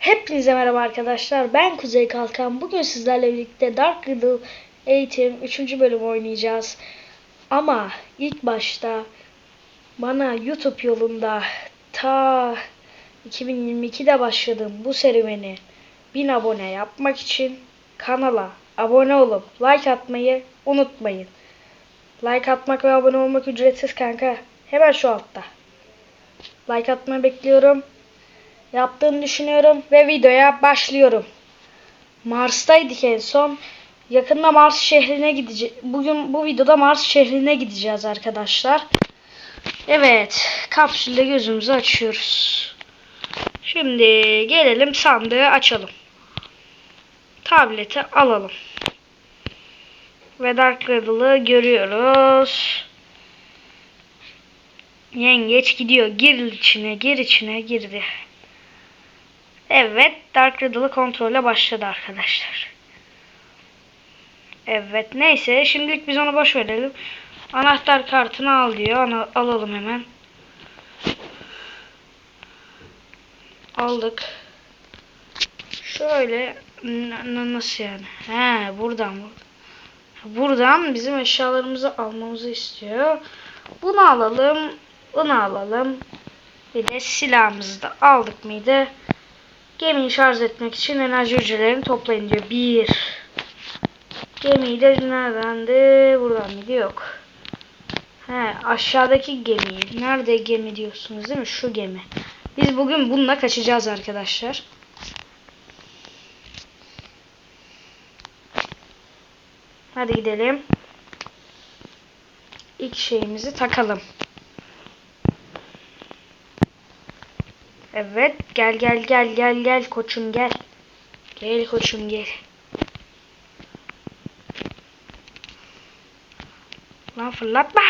Hepinize merhaba arkadaşlar. Ben Kuzey Kalkan. Bugün sizlerle birlikte Dark Riddle Eğitim 3. bölüm oynayacağız. Ama ilk başta bana YouTube yolunda ta 2022'de başladım bu serüveni 1000 abone yapmak için kanala abone olup like atmayı unutmayın. Like atmak ve abone olmak ücretsiz kanka. Hemen şu altta. Like atmayı bekliyorum yaptığını düşünüyorum ve videoya başlıyorum. Mars'taydık en son. Yakında Mars şehrine gideceğiz. Bugün bu videoda Mars şehrine gideceğiz arkadaşlar. Evet, kapsülde gözümüzü açıyoruz. Şimdi gelelim sandığı açalım. Tableti alalım. Ve Dark Riddle'ı görüyoruz. Yengeç gidiyor. Gir içine, gir içine, girdi. Evet, Dark Riddle'ı kontrole başladı arkadaşlar. Evet, neyse şimdilik biz onu boş verelim. Anahtar kartını al diyor. Ana, alalım hemen. Aldık. Şöyle nasıl yani? He, buradan bu. Buradan bizim eşyalarımızı almamızı istiyor. Bunu alalım. Bunu alalım. Bir de silahımızı da aldık mıydı? Gemiyi şarj etmek için enerji hücrelerini toplayın diyor. Bir. Gemiyi de neredendi? Buradan mıydı? Yok. He, aşağıdaki gemi. Nerede gemi diyorsunuz değil mi? Şu gemi. Biz bugün bununla kaçacağız arkadaşlar. Hadi gidelim. İlk şeyimizi takalım. Evet. Gel gel gel gel gel koçum gel. Gel koçum gel. Lan fırlatma.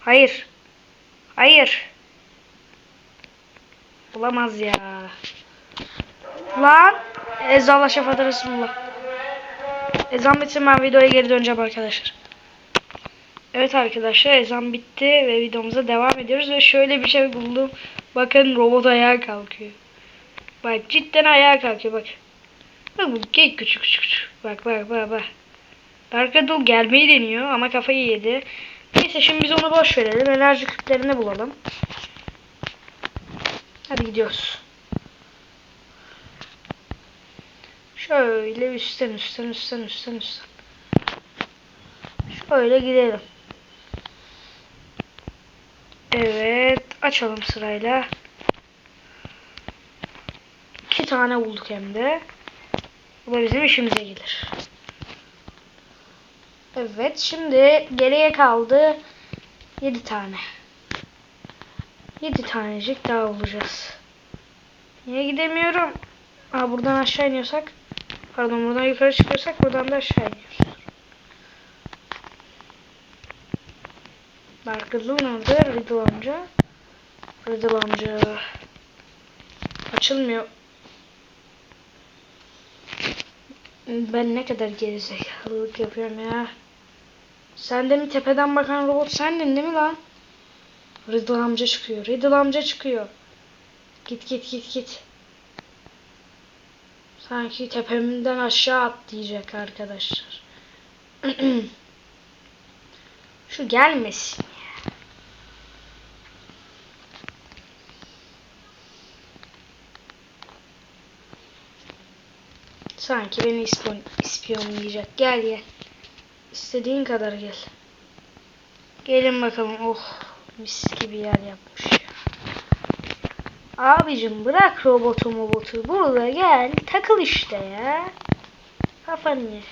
Hayır. Hayır. Olamaz ya. Lan. Ezallah şefaat Resulullah. Ezan bitsin ben videoya geri döneceğim arkadaşlar. Evet arkadaşlar ezan bitti ve videomuza devam ediyoruz ve şöyle bir şey buldum. Bakın robot ayağa kalkıyor. Bak cidden ayağa kalkıyor bak. Bak bu küçük küçük küçük. Bak bak bak bak. Dark Riddle gelmeyi deniyor ama kafayı yedi. Neyse şimdi biz onu boş verelim. Enerji küplerini bulalım. Hadi gidiyoruz. Şöyle üstten üstten üstten üstten üstten. Şöyle gidelim. Evet. Açalım sırayla. İki tane bulduk hem de. Bu da bizim işimize gelir. Evet. Şimdi geriye kaldı yedi tane. Yedi tanecik daha bulacağız. Niye gidemiyorum? Aa, buradan aşağı iniyorsak. Pardon buradan yukarı çıkıyorsak buradan da aşağı iniyoruz. Dark Riddle nerede? Riddle amca. Riddle amca. Açılmıyor. Ben ne kadar gerizekalılık yapıyorum ya. Sen de mi tepeden bakan robot sendin değil mi lan? Riddle amca çıkıyor. Riddle amca çıkıyor. Git git git git. Sanki tepemden aşağı atlayacak arkadaşlar. Şu gelmesin Sanki beni ispiyon, ispiyonlayacak. Gel gel. İstediğin kadar gel. Gelin bakalım. Oh mis gibi yer yapmış ya. Abicim bırak robotu mobotu. Burada gel. Takıl işte ya. Kafanı ye.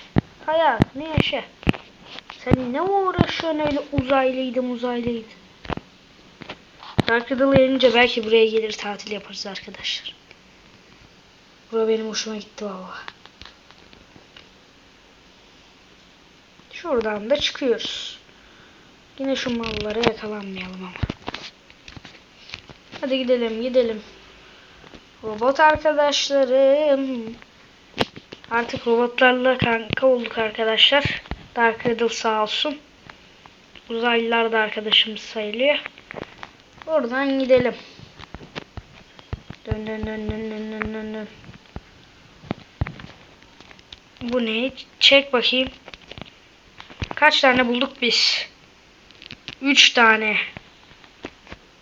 Hayatını yaşa. Sen ne uğraşıyorsun öyle uzaylıydım uzaylıydı. Dark Riddle belki buraya gelir tatil yaparız arkadaşlar. Bura benim hoşuma gitti valla. Şuradan da çıkıyoruz. Yine şu mallara yakalanmayalım ama. Hadi gidelim gidelim. Robot arkadaşlarım. Artık robotlarla kanka olduk arkadaşlar. Dark Riddle sağ olsun. Uzaylılar da arkadaşımız sayılıyor. Oradan gidelim. Dön Dön dön dön dön dön dön. Bu ne? Çek bakayım. Kaç tane bulduk biz? 3 tane.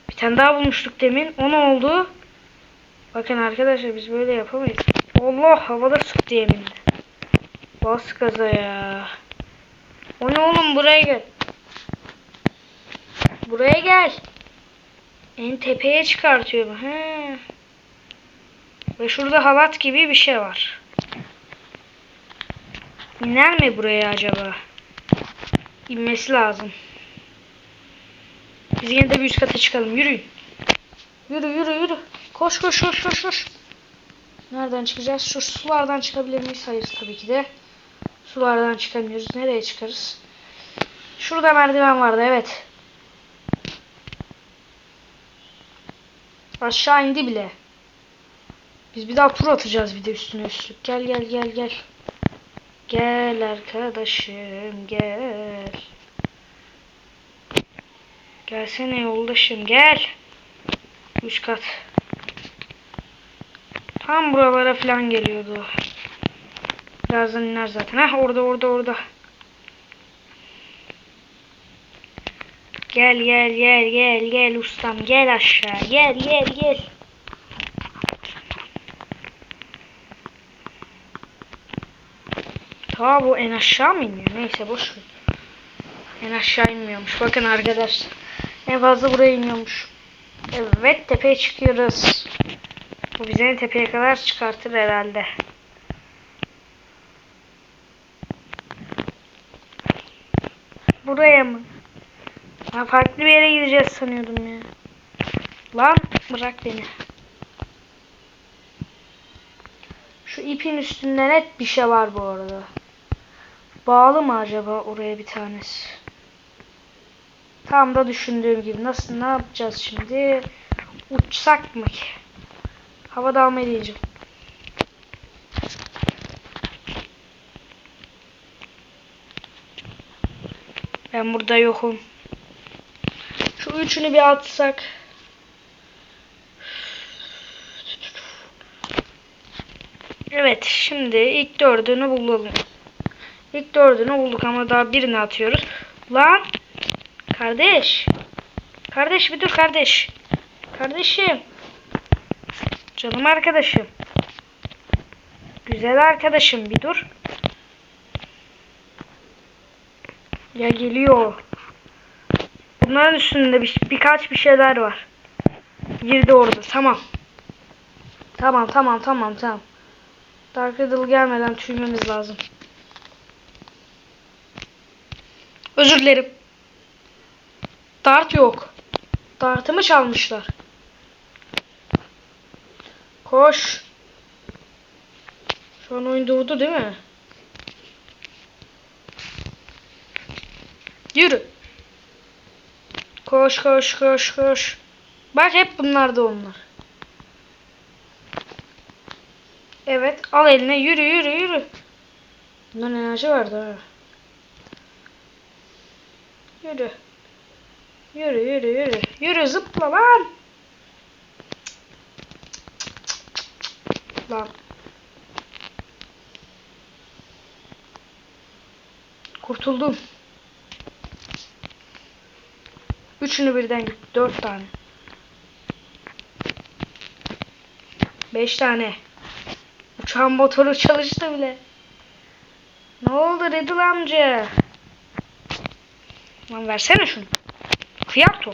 Bir tane daha bulmuştuk demin. O ne oldu? Bakın arkadaşlar biz böyle yapamayız. Allah havada sıktı yeminle. Bas gaza ya. O ne oğlum buraya gel. Buraya gel. En tepeye çıkartıyor. He. Ve şurada halat gibi bir şey var. İner mi buraya acaba? İnmesi lazım. Biz yine de bir üst kata çıkalım. Yürüyün. Yürü yürü yürü. Koş koş koş koş koş. Nereden çıkacağız? Şu sulardan çıkabilir miyiz? Hayır tabii ki de. Sulardan çıkamıyoruz. Nereye çıkarız? Şurada merdiven vardı evet. Aşağı indi bile. Biz bir daha tur atacağız bir de üstüne üstlük. Gel gel gel gel. Gel arkadaşım gel. Gelsene yoldaşım gel. Üç kat. Tam buralara falan geliyordu. Birazdan iner zaten. Heh orada orada orada. Gel gel gel gel gel ustam gel aşağı gel gel gel. Ta bu en aşağı mı iniyor? Neyse boş ver. En aşağı inmiyormuş. Bakın arkadaşlar. En fazla buraya iniyormuş. Evet tepeye çıkıyoruz. Bu bizi en tepeye kadar çıkartır herhalde. Buraya mı? Ben farklı bir yere gideceğiz sanıyordum ya. Lan bırak beni. Şu ipin üstünde net bir şey var bu arada. Bağlı mı acaba oraya bir tanesi? Tam da düşündüğüm gibi. Nasıl ne yapacağız şimdi? Uçsak mı ki? Hava dalmayı diyeceğim. Ben burada yokum. Şu üçünü bir atsak. Evet şimdi ilk dördünü bulalım. İlk dördünü bulduk ama daha birini atıyoruz. Lan kardeş. Kardeş bir dur kardeş. Kardeşim. Canım arkadaşım. Güzel arkadaşım bir dur. Ya geliyor. Bunların üstünde bir, birkaç bir şeyler var. Girdi orada. Tamam. Tamam tamam tamam tamam. Dark Riddle gelmeden tüymemiz lazım. Özür dilerim. Dart yok. Dartımı çalmışlar. Koş. Şu an oyun durdu değil mi? Yürü. Koş koş koş koş. Bak hep bunlar da onlar. Evet al eline yürü yürü yürü. Bunların enerji vardı ha. Yürü. Yürü yürü yürü. Yürü zıpla lan. Lan. Kurtuldum. Üçünü birden gitti. Dört tane. Beş tane. Uçağın motoru çalıştı bile. Ne oldu Riddle amca? Lan versene şunu. Fiyat o.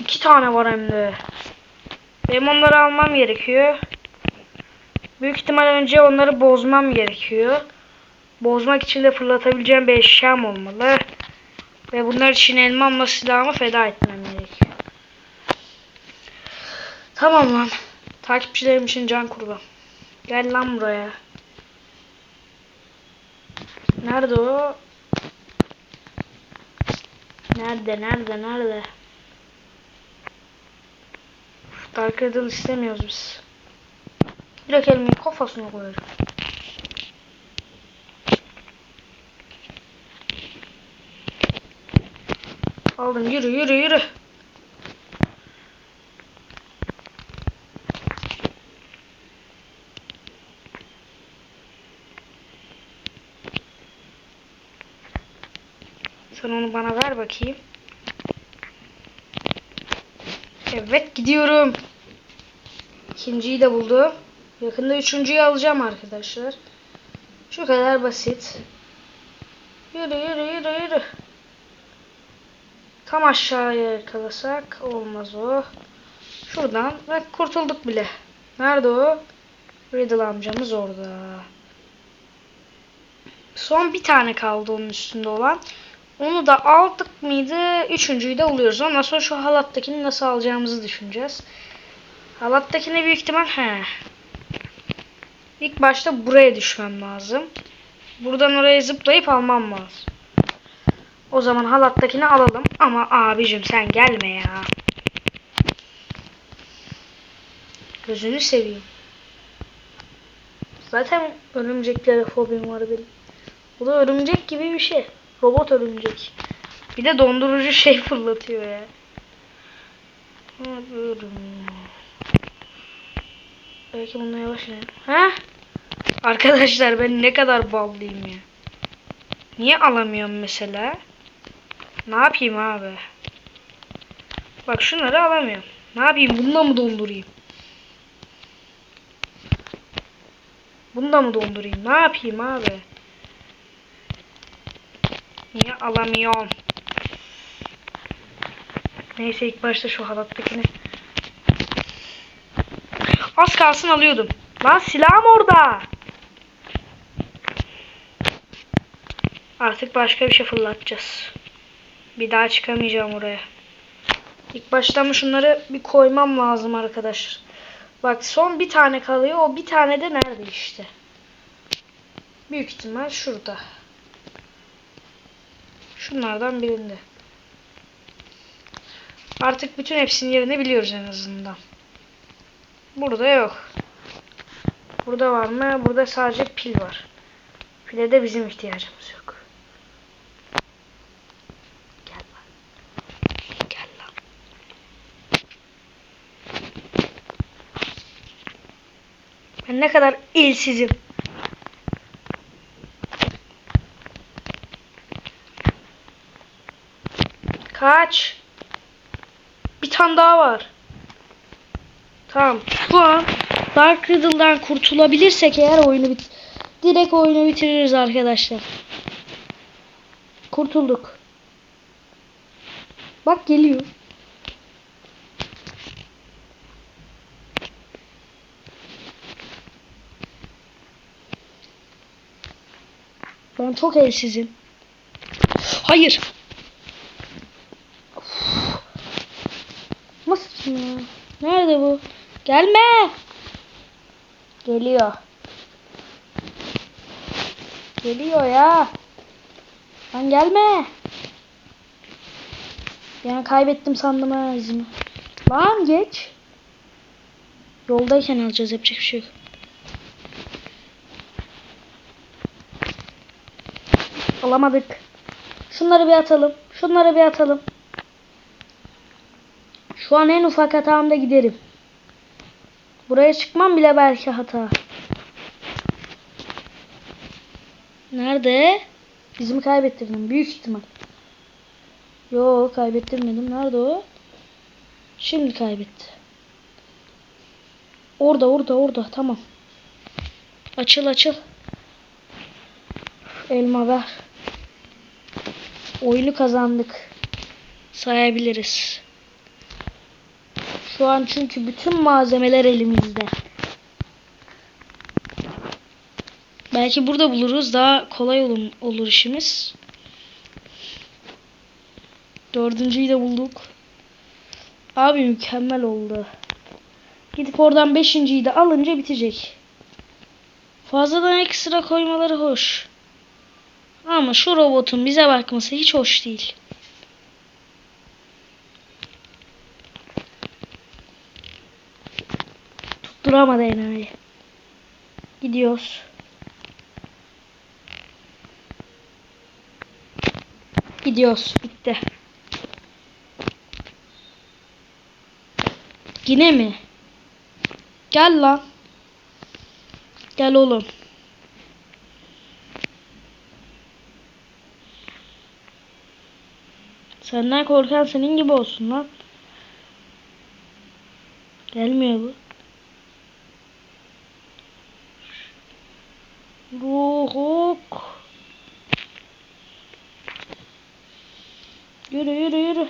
İki tane var hem de. Benim onları almam gerekiyor. Büyük ihtimal önce onları bozmam gerekiyor. Bozmak için de fırlatabileceğim bir eşyam olmalı. Ve bunlar için elmamla silahımı feda etmem gerekiyor. Tamam lan. Takipçilerim için can kurban. Gel lan buraya. Nerede o? Nerede, nerede, nerede? Dark Riddle istemiyoruz biz. Direkt elimin kafasına koyarım. Aldım yürü yürü yürü. Lütfen onu bana ver bakayım. Evet gidiyorum. İkinciyi de buldum. Yakında üçüncüyü alacağım arkadaşlar. Şu kadar basit. Yürü yürü yürü yürü. Tam aşağıya yakalasak olmaz o. Şuradan ve kurtulduk bile. Nerede o? Riddle amcamız orada. Son bir tane kaldı onun üstünde olan. Onu da aldık mıydı? Üçüncüyü de alıyoruz. Ondan sonra şu halattakini nasıl alacağımızı düşüneceğiz. Halattakine büyük ihtimal he. İlk başta buraya düşmem lazım. Buradan oraya zıplayıp almam lazım. O zaman halattakini alalım. Ama abicim sen gelme ya. Gözünü seveyim. Zaten örümceklere fobim var benim. Bu da örümcek gibi bir şey. Robot örümcek. Bir de dondurucu şey fırlatıyor ya. Yapıyorum. Belki bununla yavaş inelim. Ha? Arkadaşlar ben ne kadar ballıyım ya. Niye alamıyorum mesela? Ne yapayım abi? Bak şunları alamıyorum. Ne yapayım? Bununla mı dondurayım? Bununla mı dondurayım? Ne yapayım abi? Niye alamıyorum? Neyse ilk başta şu halattakini. Az kalsın alıyordum. Lan silahım orada. Artık başka bir şey fırlatacağız. Bir daha çıkamayacağım oraya. İlk başta ama şunları bir koymam lazım arkadaşlar. Bak son bir tane kalıyor. O bir tane de nerede işte. Büyük ihtimal şurada. Şunlardan birinde. Artık bütün hepsinin yerini biliyoruz en azından. Burada yok. Burada var mı? Burada sadece pil var. Pile de bizim ihtiyacımız yok. Gel lan. Gel lan. Ben ne kadar ilsizim. Kaç. Bir tane daha var. Tamam. Şu an Dark Riddle'dan kurtulabilirsek eğer oyunu bit direkt oyunu bitiririz arkadaşlar. Kurtulduk. Bak geliyor. Ben çok elsizim. Hayır. Uf. Nasıl ya? Nerede bu? Gelme. Geliyor. Geliyor ya. Lan gelme. Yani kaybettim sandım ha izimi. Lan geç. Yoldayken alacağız yapacak bir şey yok. Alamadık. Şunları bir atalım. Şunları bir atalım. Şu an en ufak hatamda giderim. Buraya çıkmam bile belki hata. Nerede? Bizimi kaybettirdim. Büyük ihtimal. Yo kaybettirmedim. Nerede o? Şimdi kaybetti. Orada orada orada. Tamam. Açıl açıl. Elma ver. Oyunu kazandık. Sayabiliriz. Şu an çünkü bütün malzemeler elimizde. Belki burada buluruz. Daha kolay olur, olur işimiz. Dördüncüyü de bulduk. Abi mükemmel oldu. Gidip oradan beşinciyi de alınca bitecek. Fazladan ekstra koymaları hoş. Ama şu robotun bize bakması hiç hoş değil. Tutturamadı enayi. Gidiyoruz. Gidiyoruz. Bitti. Yine mi? Gel lan. Gel oğlum. Senden korkan senin gibi olsun lan. Gelmiyor bu. Ruhuk. Yürü yürü yürü.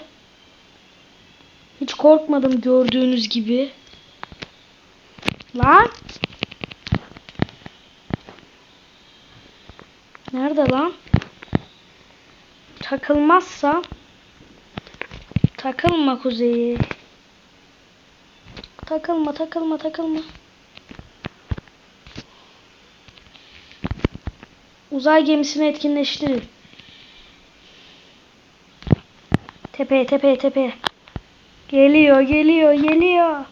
Hiç korkmadım gördüğünüz gibi. Lan. Nerede lan? Takılmazsa takılma kuzeyi. Takılma takılma takılma. Uzay gemisini etkinleştirin. Tepeye tepeye tepeye. Geliyor geliyor geliyor.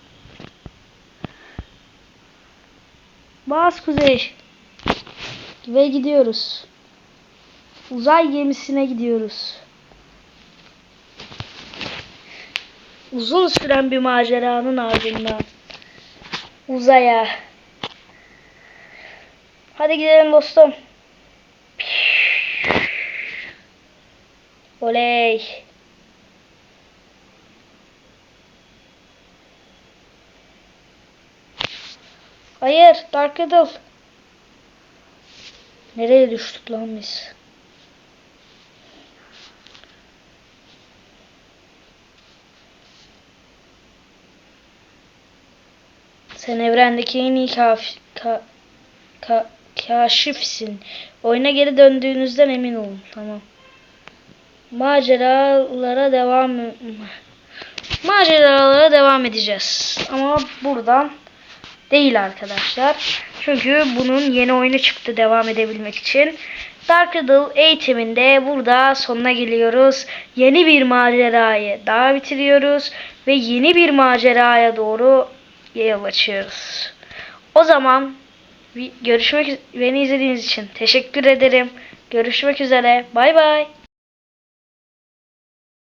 Bas kuzey. Ve gidiyoruz. Uzay gemisine gidiyoruz. Uzun süren bir maceranın ardından uzaya. Hadi gidelim dostum. Oley. Hayır, Dark Riddle. Nereye düştük lan biz? Sen evrendeki en iyi kaf- ka- ka- kaşifsin. Oyuna geri döndüğünüzden emin olun. Tamam. Maceralara devam maceralara devam edeceğiz. Ama buradan değil arkadaşlar. Çünkü bunun yeni oyunu çıktı devam edebilmek için. Dark Riddle eğitiminde burada sonuna geliyoruz. Yeni bir macerayı daha bitiriyoruz. Ve yeni bir maceraya doğru yol açıyoruz. O zaman görüşmek beni izlediğiniz için teşekkür ederim. Görüşmek üzere. Bay bay.